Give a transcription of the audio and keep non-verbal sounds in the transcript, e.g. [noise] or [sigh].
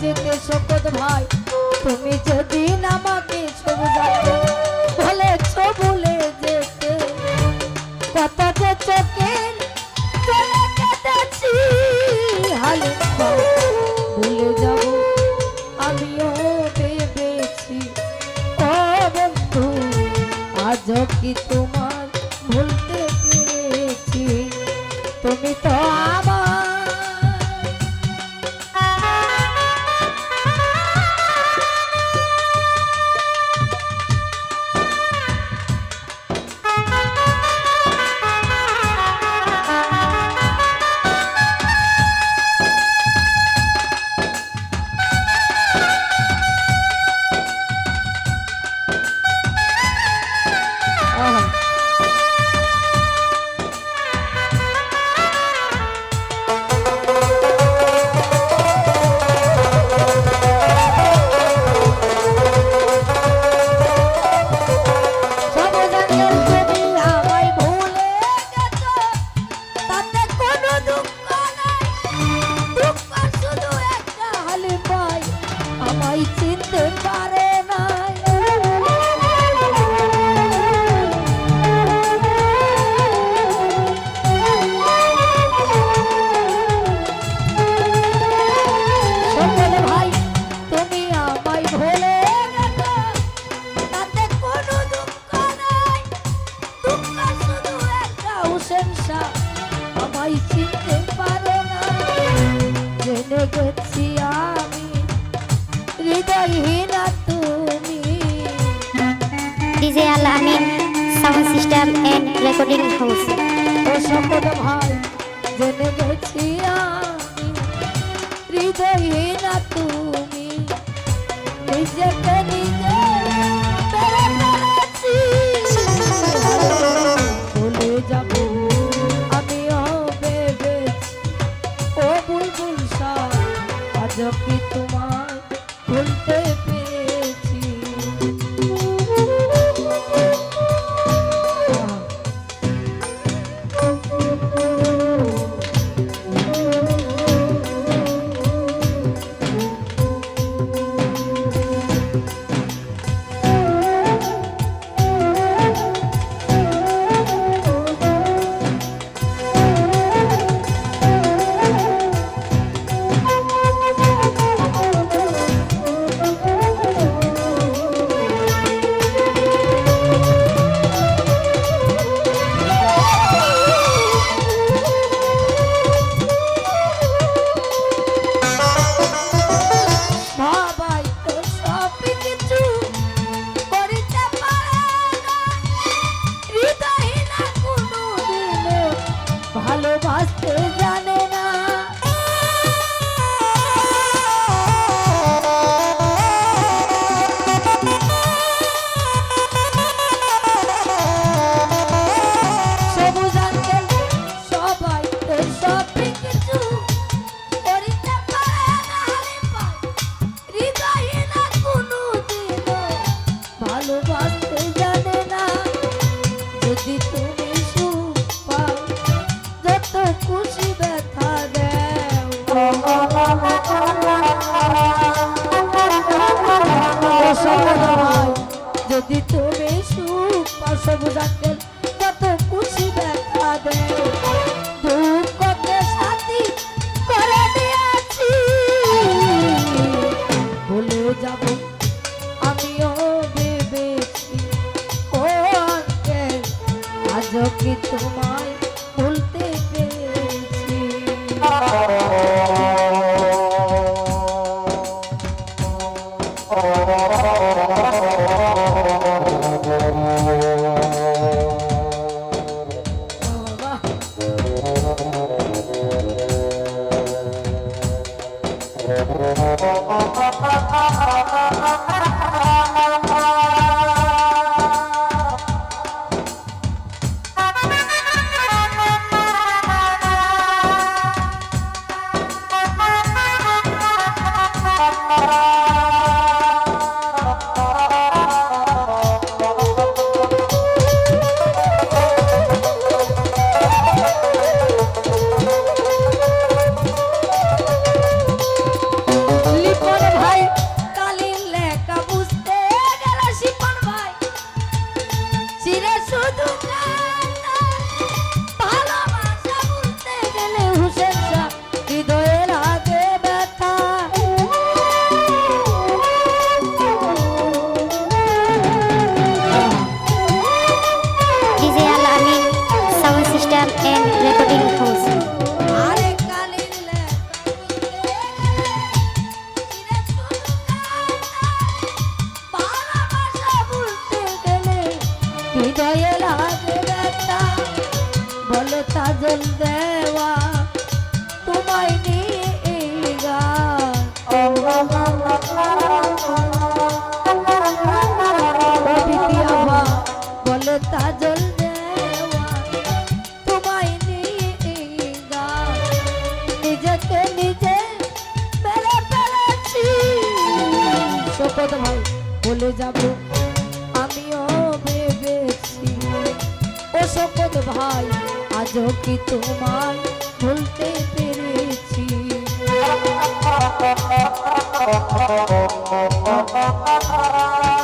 যেতে শপথ ভাই, তুমি যেদিন আমাকে ভুলে যেতে। কত যে যাব, আমিও ভেবেছি। ও বন্ধু, আজও কি তোমার দুঃখ নাই। দুঃখ শুধু একটা হালে পাই, আমায় চিনতে পারে নাই সকল ভাই তুমি আমায় ভুলে গেছো তাতে কোনো দুঃখ নাই দুঃখ শুধু একটা হুসেন শাহ আমায় চিনতে পারে না। গেছি আমি হৃদয়হীনা তুমি. ও সকল ভাই জেনে গেছি আমি হৃদয়হীনা তুমি। নিজেকে নিজে যদি তুমি সুখ সবুজ লিপন [laughs] বলো তাজল দেওয়া তোমায় নিয়ে এই গান। আভা তাজল দেওয়া তোমায় নিয়ে নিজেকে নিজে শপথ ভাই বলে যাব আমিও ভেবেছি ও শপথ ভাই আজও কি তোমায় ভুলতে পেরেছি Thank you.